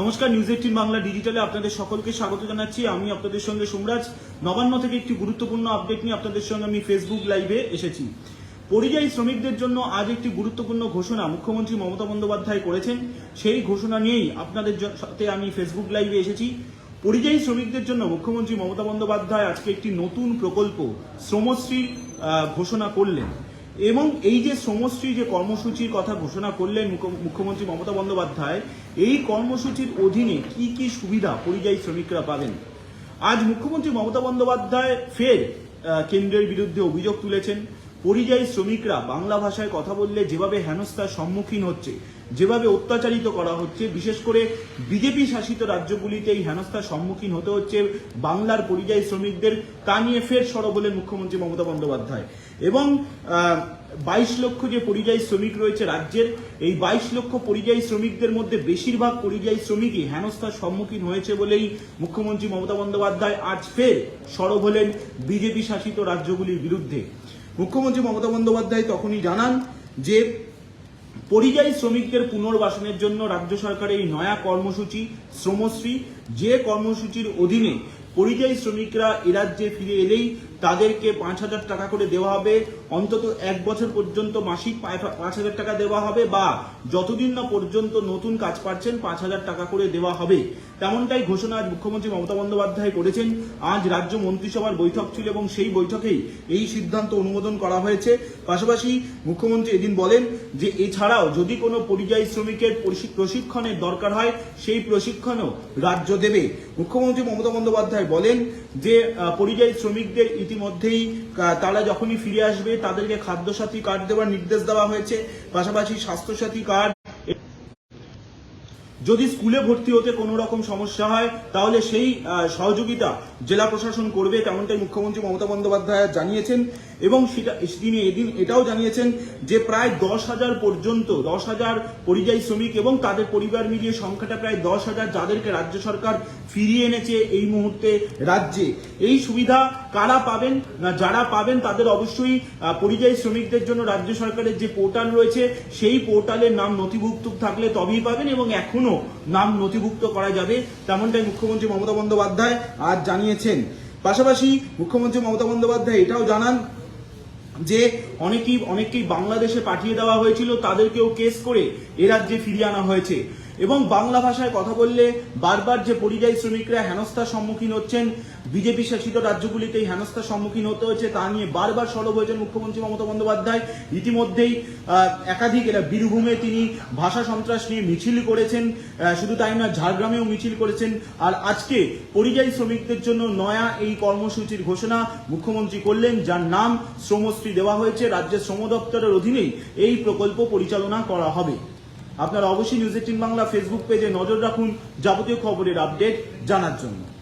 নমস্কার news eighteen Bangla ডিজিটালে আপনাদের সকলকে স্বাগত জানাচ্ছি। আমি আপনাদের সঙ্গে সোমরাজ। নবান্ন থেকে একটি গুরুত্বপূর্ণ আপডেট নিয়ে আপনাদের সঙ্গে আমি ফেসবুক লাইভে এসেছি। পরিযায়ী শ্রমিকদের জন্য আজ একটি গুরুত্বপূর্ণ ঘোষণা মুখ্যমন্ত্রী মমতা বন্দ্যোপাধ্যায় করেছেন। সেই ঘোষণা নিয়েই আপনাদের সাথে আমি ফেসবুক লাইভে এসেছি। পরিযায়ী শ্রমিকদের জন্য মুখ্যমন্ত্রী মমতা বন্দ্যোপাধ্যায় আজকে একটি নতুন প্রকল্প শ্রমশ্রী ঘোষণা করলেন। এবং এই যে শ্রমশ্রী যে কর্মসূচির কথা ঘোষণা করলেন মুখ্য- মুখ্যমন্ত্রী মমতা বন্দ্যোপাধ্যায়, এই কর্মসূচির অধীনে কি কি সুবিধা পরিযায়ী শ্রমিকরা পাবেন? আজ মুখ্যমন্ত্রী মমতা বন্দ্যোপাধ্যায় ফের কেন্দ্রের বিরুদ্ধে অভিযোগ তুলেছেন। পরিযায়ী শ্রমিকরা বাংলা ভাষায় কথা বললে যেভাবে হেনস্থার সম্মুখীন হচ্ছে যেভাবে অত্যাচারিত করা হচ্ছে, বিশেষ করে বিজেপি শাসিত রাজ্যগুলিতে এই হেনস্থার সম্মুখীন হতে হচ্ছে বাংলার পরিযায়ী শ্রমিকদের, তা নিয়ে ফের সরব হলেন মুখ্যমন্ত্রী মমতা বন্দ্যোপাধ্যায়। এবং বাইশ লক্ষ যে পরিযায়ী শ্রমিক রয়েছে রাজ্যের, এই বাইশ লক্ষ পরিযায়ী শ্রমিকদের মধ্যে বেশিরভাগ পরিযায়ী শ্রমিকই হেনস্থার সম্মুখীন হয়েছে বলেই মুখ্যমন্ত্রী মমতা বন্দ্যোপাধ্যায় আজ ফের সরব হলেন বিজেপি শাসিত রাজ্যগুলির বিরুদ্ধে। মুখ্যমন্ত্রী মমতা বন্দ্যোপাধ্যায় তখনই জানান যে পরিযায়ী শ্রমিকদের পুনর্বাসনের জন্য রাজ্য সরকারের এই নয়া কর্মসূচি শ্রমশ্রী যে কর্মসূচির অধীনে পরিযায়ী শ্রমিকরা এ রাজ্যে ফিরে এলেই তাদেরকে পাঁচ হাজার টাকা করে দেওয়া হবে। অন্তত এক বছর পর্যন্ত মাসিক পাঁচ হাজার টাকা দেওয়া হবে বা যতদিন না পর্যন্ত নতুন কাজ পাচ্ছেন পাঁচ হাজার টাকা করে দেওয়া হবে। তেমনটাই ঘোষণা আজ মুখ্যমন্ত্রী মমতা বন্দ্যোপাধ্যায় করেছেন। আজ রাজ্য মন্ত্রিসভার বৈঠক ছিল এবং সেই বৈঠকেই এই সিদ্ধান্ত অনুমোদন করা হয়েছে। পাশাপাশি মুখ্যমন্ত্রী এদিন বলেন যে, এছাড়াও যদি কোনো পরিযায়ী শ্রমিকের প্রশিক্ষণের দরকার হয়, সেই প্রশিক্ষণও রাজ্য দেবে। মুখ্যমন্ত্রী মমতা বন্দ্যোপাধ্যায় বলেন যে পরিযায়ী শ্রমিকদের ইতিমধ্যেই তারা যখনই ফিরে আসবে, তাদেরকে খাদ্যসাথী কার্ড দেওয়ার নির্দেশ দেওয়া হয়েছে। পাশাপাশি স্বাস্থ্যসাথী কার্ড যদি স্কুলে ভর্তি হতে কোনো রকম সমস্যা হয়, তাহলে সেই সহযোগিতা জেলা প্রশাসন করবে, তেমনটাই মুখ্যমন্ত্রী মমতা বন্দ্যোপাধ্যায় জানিয়েছেন। এবং সেটা, তিনি এদিন এটাও জানিয়েছেন যে প্রায় দশ হাজার পর্যন্ত, দশ হাজার পরিযায়ী শ্রমিক এবং তাদের পরিবার মিলিয়ে সংখ্যাটা প্রায় দশ হাজার যাদেরকে রাজ্য সরকার ফিরিয়ে এনেছে এই মুহূর্তে রাজ্যে। এই সুবিধা কারা পাবেন না যারা পাবেন, তাদের অবশ্যই পরিযায়ী শ্রমিকদের জন্য রাজ্য সরকারের যে পোর্টাল রয়েছে, সেই পোর্টালের নাম নথিভুক্ত থাকলে তবেই পাবেন এবং এখনও নাম নথিভুক্ত করা যাবে? তেমনটাই মুখ্যমন্ত্রী মমতা বন্দ্যোপাধ্যায় আজ জানিয়েছেন। পাশাপাশি মুখ্যমন্ত্রী মমতা বন্দ্যোপাধ্যায় এটাও জানান যে অনেকেই অনেককেই বাংলাদেশে পাঠিয়ে দেওয়া হয়েছিল, তাদেরকেও কেস করে এ রাজ্যে ফিরিয়ে আনা হয়েছে। এবং বাংলা ভাষায় কথা বললে বারবার যে পরিযায়ী শ্রমিকরা হেনস্থার সম্মুখীন হচ্ছেন, বিজেপি শাসিত রাজ্যগুলিতে এই হেনস্থার সম্মুখীন হতে হচ্ছে তা নিয়ে বারবার সরব হয়েছেন মুখ্যমন্ত্রী মমতা বন্দ্যোপাধ্যায়। ইতিমধ্যেই একাধিক এরা বীরভূমে তিনি ভাষা সন্ত্রাস নিয়ে মিছিল করেছেন শুধু তাই না ঝাড়গ্রামেও মিছিল করেছেন। আর আজকে পরিযায়ী শ্রমিকদের জন্য নয়া এই কর্মসূচির ঘোষণা মুখ্যমন্ত্রী করলেন, যার নাম শ্রমশ্রী দেওয়া হয়েছে। রাজ্যের শ্রম দপ্তরের অধীনেই এই প্রকল্প পরিচালনা করা হবে। আপনারা অবশ্যই নিউজ এইটিন বাংলা ফেসবুক পেজে নজর রাখুন যাবতীয় খবরের আপডেট জানার জন্য।